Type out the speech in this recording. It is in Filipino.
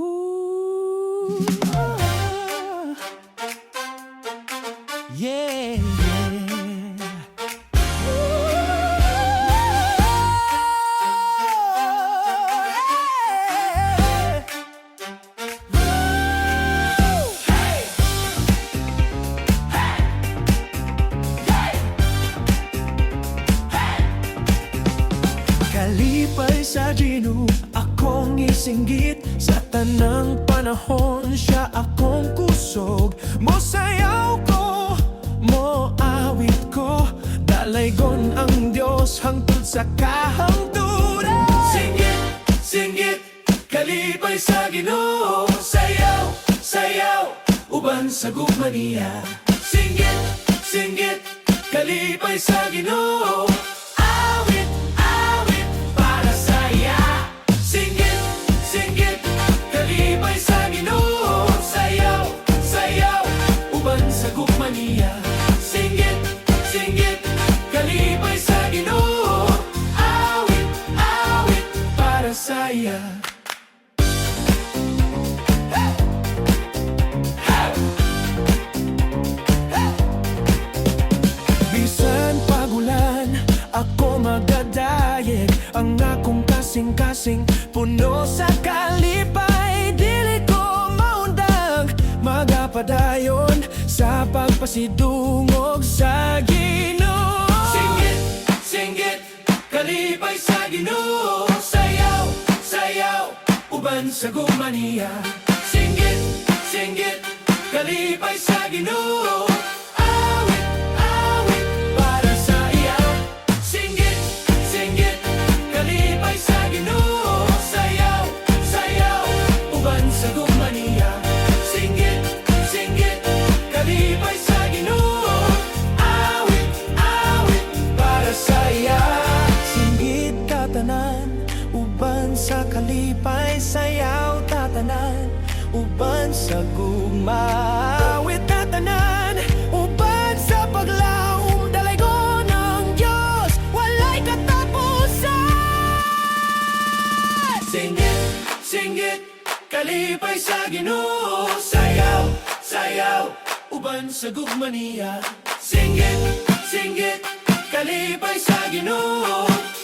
Ooh, e yeah, Kali paisa isinggit Sa tanang panahon, siya akong kusog. Mo sayaw ko, mo awit ko. Dalaygon ang Diyos hangtod sa kahangturan. Singgit, singgit, kalipay sa Ginoo. Sayaw, sayaw, uban sa gumaniya Singgit, singgit, kalipay sa Ginoo para sa iya Bisan pagulan, ako magadayeg Ang akong kasing-kasing puno sa kalipay. Dili ko maundag, magapadayon Sa pagpasidungog sa uban sa gumaniya. Singgit, singgit, kalipay sa Ginoo uban sa gumawit tatanan Uban sa paglaom, dalaygo ng Diyos Walay katapusan. Singgit, singgit, kalipay sa Ginoo Sayaw, sayaw, uban sa gugmaniya. Singgit, singgit, kalipay sa Ginoo